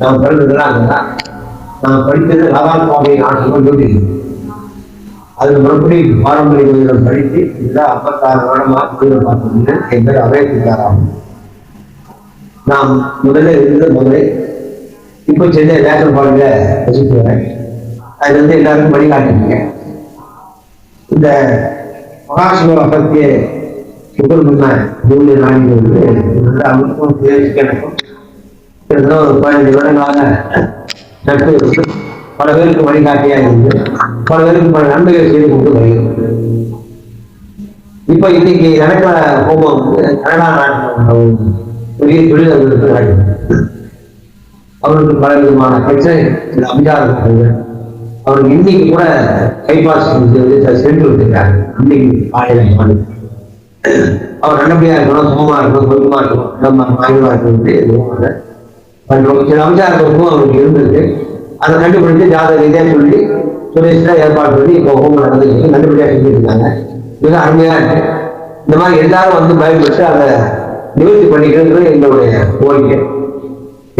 நான் பிறந்ததெல்லாம் அங்கதான் நான் படித்தது ராதால் சுவாமி ஆசிரமம் யூடி அது மறுபடியும் பாரம்பரிய கோயிலம் படித்து இதுதான் ஐம்பத்தாறு வருடமா கோயிலம் பார்த்துருந்தேன் என் பேர் அபயத்துக்காராம் நாம் முதல்ல இருந்த முதலே இப்போ சென்னை நேஷனல் பாலில் வச்சுட்டு வரேன். அது வந்து எல்லாருக்கும் வழிகாட்டுறீங்க இந்த மகாசிவா பற்றிய சுப்பிரமணிய ஜூலிய நாயகி வந்து நல்ல அவருக்கும் பேருக்கு எனக்கும் கிட்டத்தட்ட ஒரு பதினஞ்சு வருடங்களாக நட்பு பல பேருக்கு வழிகாட்டியா இருந்து பல பேருக்கு பல நன்மைகள் செய்து கொண்டு வருகிறது இப்ப இன்னைக்கு நடக்கிற ஹோமம் வந்து கனடா நாட்டில் உள்ள ஒரு பெரிய தொழிலதிபருக்கு அவருக்கு பல விதமான பிரச்சனை சில அபிஜாரங்கள் அவருக்கு இன்னைக்கு கூட கைபாஸ் சென்று விட்டுருக்காங்க. இன்னைக்கு காலையில அவர் நல்லபடியா இருக்கணும் சுகமா இருக்கணும் சொந்தமா இருக்கணும் நம்ம ஆய்வா இருக்கணும் எதுவும் பண்ணுறோம் பண்றோம் சில அபிஜாரங்களுக்கும் அவருக்கு இருந்திருக்கு அதை கண்டுபிடிச்சு ஜாதக ரீதியா சொல்லி சுரேஷ்ல ஏற்பாடு பண்ணி இப்போ ஹோமம் நடந்துச்சு நல்லபடியா செஞ்சுட்டு மிக அருமையா இருக்கு. இந்த மாதிரி எல்லாரும் வந்து பயன்பட்டு அதை நிவர்த்தி பண்ணிக்கிறது எங்களுடைய கோரிக்கை.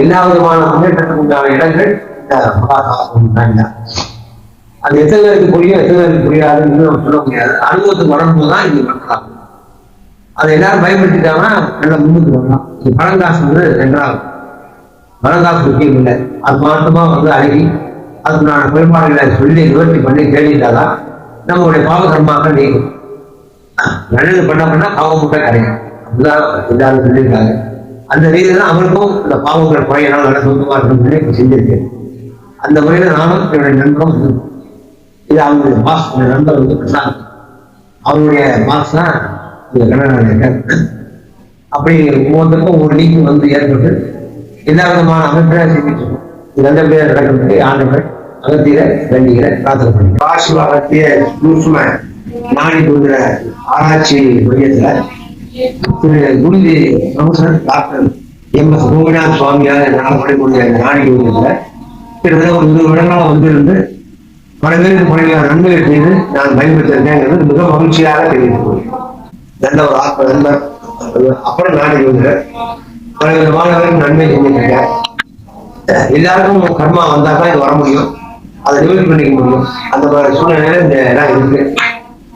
எல்லா விதமான முன்னேற்றத்துக்கு உண்டான இடங்கள் தான் அது எத்தனை பேருக்கு புரியும் எத்தனை பேருக்கு புரியாதுன்னு நம்ம சொல்ல முடியாது. அனுபவத்துக்கு வரும்போது தான் இது பண்ணலாம் அதை எல்லாரும் பயன்படுத்திட்டாங்கன்னா நல்லா முன்னுக்கு வரலாம். இது பழங்காசு வந்து பழங்காசு முக்கியம் இல்லை. அது மாற்றமா வந்து அழகி அதுக்குண்டான குறைபாடுகளை சொல்லி நிவர்த்தி பண்ணி கேட்டுட்டாதான் நம்மளுடைய பாவ நீங்கும். நல்லது பண்ண பண்ண பாவம் முட்டை கிடைக்கும் அதுதான் எல்லாரும் சொல்லியிருக்காங்க. அந்த ரீதியில தான் அவருக்கும் இந்த பாவங்கள் குறையலாம் நல்ல சொந்தமா இருக்கணும்னு இப்போ செஞ்சிருக்கேன் அந்த முறையில நானும் என்னுடைய நண்பரும் இது அவங்களுடைய பாஸ் நண்பர் வந்து பிரசாந்த். அவருடைய பாஸ் தான் இந்த கண்ணநாயகர் அப்படி ஒவ்வொருத்தருக்கும் ஒரு நீக்கு வந்து ஏற்பட்டு எல்லா விதமான அமைப்புகளை செஞ்சுட்டு இருக்கோம் இது நல்லபடியாக நடக்கிறதுக்கு ஆண்டவர் அகத்தியில வேண்டிகிற பிரார்த்தனை பண்ணி காசு அகத்திய சூஷ்ம நாடி கொண்ட ஆராய்ச்சி மையத்துல திரு குருதி professor doctor M S Gopinath Swamiyar என்னால் பணிபுரிய நாடி மையத்துல கிட்டத்தட்ட ஒரு இருபது வருடங்களா வந்திருந்து பல பேருக்கு பணியான நன்மைகள் செய்து நான் பயன்படுத்திருக்கேங்கிறது மிக மகிழ்ச்சியாக தெரிவித்துக் நல்ல ஒரு ஆத்ம நண்பர் அப்புறம் நாடி வந்து பல மாணவர்கள் நன்மை செஞ்சிருக்கேன் எல்லாருக்கும் கர்மா வந்தா தான் இது வர முடியும் அதை நிவர்த்தி பண்ணிக்க முடியும். அந்த மாதிரி சூழ்நிலையில இந்த இடம் இருக்கு.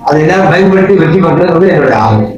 அதை எல்லாரும் பயன்படுத்தி வெற்றி பண்றது வந்து என்னுடைய ஆர்வம்.